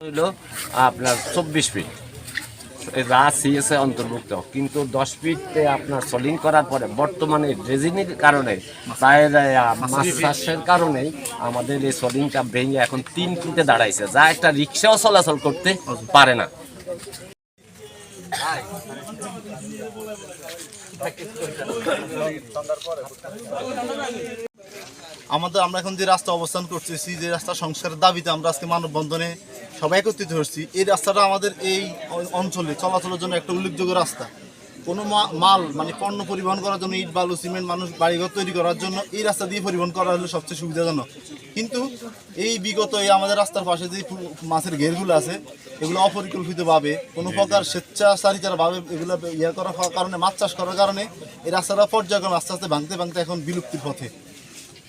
হইল আপনার চব্বিশ ফিট যা সিএসএ অন্তর্ভুক্ত কিন্তু দশ ফিটে আপনার সলিং করার পরে বর্তমানে ড্রেজিনের কারণে চায়ের মাছ চাষের কারণেই আমাদের এই সলিংটা ভেঙে এখন তিন ফিটে দাঁড়াইছে যা একটা রিক্সাও চলাচল করতে পারে না। আমাদের আমরা এখন যে রাস্তা অবস্থান করতেছি যে রাস্তা সংস্কারের দাবিতে আমরা আজকে মানববন্ধনে সবাই একত্রিত হচ্ছি এই রাস্তাটা আমাদের এই অঞ্চলে চলাচলের জন্য একটা উল্লেখযোগ্য রাস্তা। কোনো মা- মাল মানে পণ্য পরিবহন করার জন্য ইট বালু সিমেন্ট মানুষ বাড়িঘর তৈরি করার জন্য এই রাস্তা দিয়ে পরিবহন করা হলো সবচেয়ে সুবিধাজনক। কিন্তু এই বিগত এই আমাদের রাস্তার পাশে যে মাছের ঘেরগুলো আছে এগুলো অপরিকল্পিতভাবে কোনো প্রকার স্বেচ্ছাচারিতারভাবে এগুলো ইয়ে করার কারণে মাছ চাষ করার কারণে এই রাস্তাটা পর্যায়ক্রমে আস্তে আস্তে ভাঙতে ভাঙতে এখন বিলুপ্তির পথে।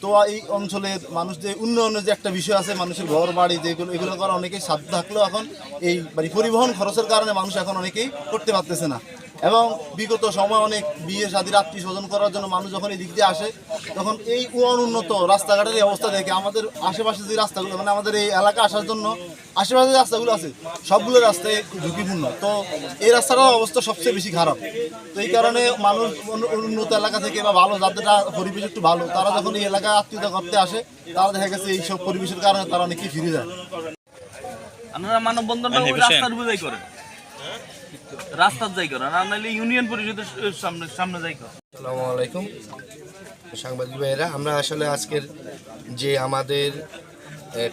তো এই অঞ্চলের মানুষ যে উন্নয়নের যে একটা বিষয় আছে, মানুষের ঘর বাড়ি যেগুলো এগুলো করা অনেকেই সাধ্য থাকলেও এখন এই মানে পরিবহন খরচের কারণে মানুষ এখন অনেকেই করতে পারতেছে না। এবং বিগত সময় অনেক বিয়ে শাদির আত্মীয় স্বজন করার জন্য মানুষ যখন এই দিক দিয়ে আসে তখন এই অনুন্নত রাস্তাঘাটের এই অবস্থা দেখে আমাদের আশেপাশে যে রাস্তাগুলো মানে আমাদের এই এলাকা আসার জন্য আশেপাশে যে রাস্তাগুলো আছে সবগুলো রাস্তায় ঝুঁকিপূর্ণ। তো এই রাস্তাটার অবস্থা সবচেয়ে বেশি খারাপ। তো এই কারণে মানুষ উন্নত এলাকা থেকে বা ভালো যাদের পরিবেশ একটু ভালো তারা যখন এই এলাকায় আত্মীয়তা করতে আসে তারা দেখা গেছে এইসব পরিবেশের কারণে তারা অনেকেই ফিরে যায় আপনারা মানববন্ধনটা ওই রাস্তার করেন। রাস্তার যাই করেন আর নাহলে ইউনিয়ন পরিষদের সামনে সামনে যাই করেন আসসালামু আলাইকুম, সাংবাদিক ভাইয়েরা। আমরা আসলে আজকের যে আমাদের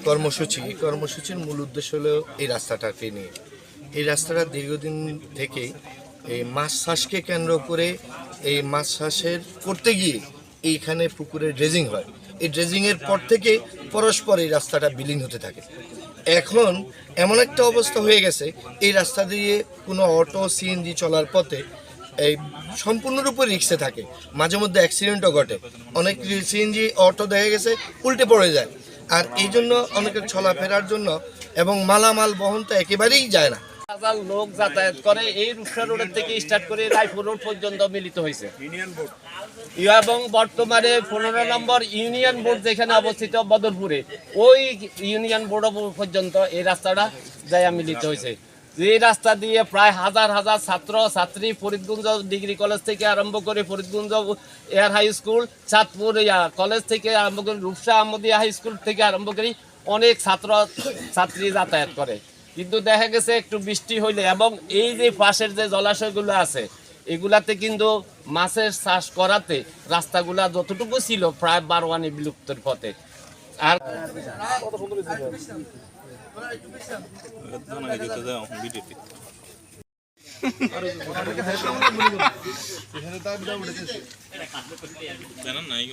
কর্মসূচি, এই কর্মসূচির মূল উদ্দেশ্য হলো এই রাস্তাটাকে নিয়ে। এই রাস্তাটা দীর্ঘদিন থেকে এই মাছ চাষকে কেন্দ্র করে এই মাছ চাষের করতে গিয়ে এইখানে পুকুরে ড্রেজিং হয়। এই ড্রেজিংয়ের পর থেকে পরস্পর এই রাস্তাটা বিলীন হতে থাকে। এখন এমন একটা অবস্থা হয়ে গেছে, এই রাস্তা দিয়ে কোনো অটো সিএনজি চলার পথে এই সম্পূর্ণরূপে রিক্সে থাকে। মাঝে মধ্যে অ্যাক্সিডেন্টও ঘটে। অনেক সিএনজি অটো দেখা গেছে, উল্টে পড়ে যায়। আর এই জন্য অনেকের চলাফেরার জন্য এবং মালামাল বহন তো একেবারেই যায় না। হাজার লোক যাতায়াত করে এই রূপসা রোডের থেকে স্টার্ট করে রায়পুর রোড পর্যন্ত মিলিত হয়েছে। এবং বর্তমানে পনেরো নম্বর ইউনিয়ন বোর্ড যেখানে অবস্থিত বদরপুরে ওই ইউনিয়ন বোর্ড পর্যন্ত এই রাস্তাটা যায় মিলিত হয়েছে। যে রাস্তা দিয়ে প্রায় হাজার হাজার ছাত্র ছাত্রী ফরিদগঞ্জ ডিগ্রি কলেজ থেকে আরম্ভ করে Faridganj air high school Chandpur college থেকে আরম্ভ করে রূপসা আহমদিয়া হাই স্কুল থেকে আরম্ভ করে অনেক ছাত্র ছাত্রী যাতায়াত করে। কিন্তু দেখা গেছে একটু বৃষ্টি হইলে এবং এই যে পাশের যে জলাশয়গুলো আছে, এগুলাতে কিন্তু মাছের চাষ করাতে রাস্তাগুলা যতটুকু ছিল প্রায় বারোয়ানি বিলুপ্তের পথে। আর জানান নাই